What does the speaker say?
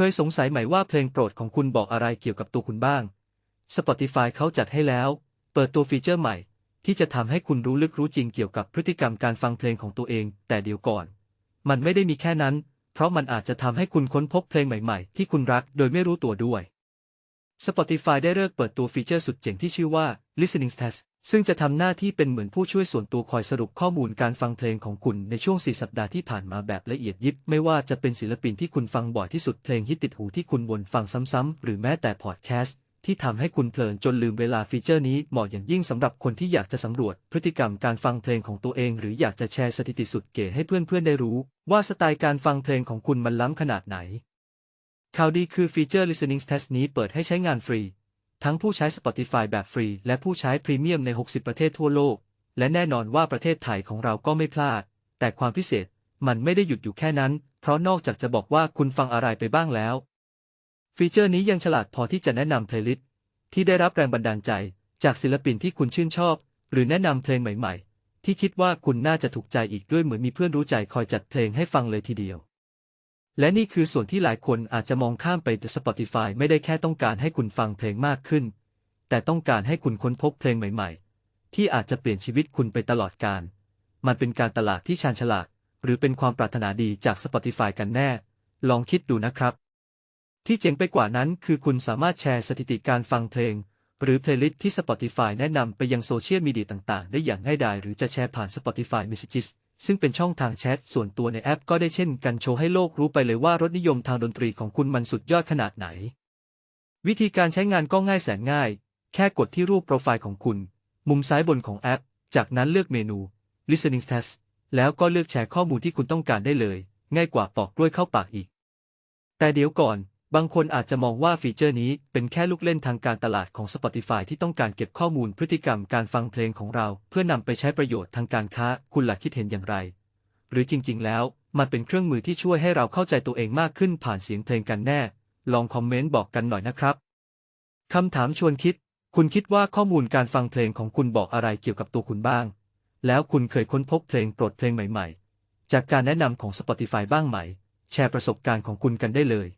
เคยสงสัยไหมว่าเพลงโปรดของคุณบอกอะไรเกี่ยวกับตัวคุณบ้าง Spotify เขาจัดให้แล้ว เปิดตัวฟีเจอร์ใหม่ ที่จะทำให้คุณรู้ลึกรู้จริงเกี่ยวกับพฤติกรรมการฟังเพลงของตัวเอง แต่เดี๋ยวก่อน มันไม่ได้มีแค่นั้น เพราะมันอาจจะทำให้คุณค้นพบเพลงใหม่ๆ ที่คุณรักโดยไม่รู้ตัวด้วย Spotify ได้เลิกเปิดตัวฟีเจอร์สุดเจ๋งที่ชื่อว่า Listening Stats ซึ่งจะทำหน้าที่เป็นเหมือนผู้ช่วยส่วนตัวคอยสรุปข้อมูลการฟังเพลงของคุณในช่วง 4 สัปดาห์ที่ผ่านมาแบบละเอียดยิบ ไม่ว่าจะเป็นศิลปินที่คุณฟังบ่อยที่สุดเพลงฮิตติดหูที่คุณวนฟังซ้ำๆ หรือแม้แต่พอดแคสต์ที่ทำให้คุณเพลินจนลืมเวลาฟีเจอร์นี้เหมาะอย่างยิ่งสำหรับคนที่อยากจะสำรวจพฤติกรรมการฟังเพลงของตัวเอง หรืออยากจะแชร์สถิติสุดเก๋ให้เพื่อนๆได้รู้ ว่าสไตล์การฟังเพลงของคุณมันล้ำขนาดไหนข่าวดีคือฟีเจอร์ listening test นี้เปิดให้ใช้งานฟรี ทั้งผู้ใช้ Spotify แบบฟรี และผู้ใช้พรีเมียมใน 60 ประเทศทั่วโลก และแน่นอนว่าประเทศไทยของเราก็ไม่พลาด แต่ความพิเศษมันไม่ได้หยุดอยู่แค่นั้น เพราะนอกจากจะบอกว่าคุณฟังอะไรไปบ้างแล้ว ฟีเจอร์นี้ยังฉลาดพอที่จะแนะนำเพลย์ลิสต์ที่ได้รับแรงบันดาลใจ จากศิลปินที่คุณชื่นชอบ หรือแนะนำเพลงใหม่ ๆ ที่คิดว่าคุณน่าจะถูกใจอีกด้วยเหมือนมีเพื่อนรู้ใจคอยจัดเพลงให้ฟังเลยทีเดียว และนี่คือส่วนที่หลายคนอาจจะมองข้ามไปแต่ Spotify ไม่ได้แค่ต้องการให้คุณฟังเพลงมากขึ้น แต่ต้องการให้คุณค้นพบเพลงใหม่ๆ ที่อาจจะเปลี่ยนชีวิตคุณไปตลอดกาล มันเป็นการตลาดที่ชาญฉลาด หรือเป็นความปรารถนาดีจาก Spotify กันแน่ ลองคิดดูนะครับ ที่เจ๋งไปกว่านั้นคือคุณสามารถแชร์สถิติการฟังเพลง หรือเพลย์ลิสต์ที่ Spotify แนะนำไปยังโซเชียลมีเดียต่างๆ ได้อย่างง่ายดายหรือจะแชร์ผ่าน Spotify Messages ซึ่งเป็นช่องทางแชทส่วนตัวในแอปก็ได้เช่นกันโชว์ให้โลกรู้ไปเลยว่ารสนิยมทางดนตรีของคุณมันสุดยอดขนาดไหน วิธีการใช้งานก็ง่ายแสนง่าย แค่กดที่รูปโปรไฟล์ของคุณ มุมซ้ายบนของแอป จากนั้นเลือกเมนู listening stats แล้วก็เลือกแชร์ข้อมูลที่คุณต้องการได้เลย ง่ายกว่าปอกกล้วยเข้าปากอีก แต่เดี๋ยวก่อน บางคนอาจจะมองว่าฟีเจอร์นี้เป็นแค่ลูกเล่นทางการตลาดของ Spotify ที่ต้องการเก็บข้อมูลพฤติกรรมการฟังเพลงของเรา เพื่อนำไปใช้ประโยชน์ทางการค้า คุณหลักคิดเห็นอย่างไร หรือจริง ๆ แล้ว มันเป็นเครื่องมือที่ช่วยให้เราเข้าใจตัวเองมากขึ้นผ่านเสียงเพลงกันแน่ ลองคอมเมนต์บอกกันหน่อยนะครับคำถามชวนคิด คุณคิดว่าข้อมูลการฟังเพลงของคุณบอกอะไรเกี่ยวกับตัวคุณบ้าง แล้วคุณเคยค้นพบเพลงโปรดเพลงใหม่ ๆ จากการแนะนำของ Spotify บ้างไหม แชร์ประสบการณ์ของคุณกันได้เลย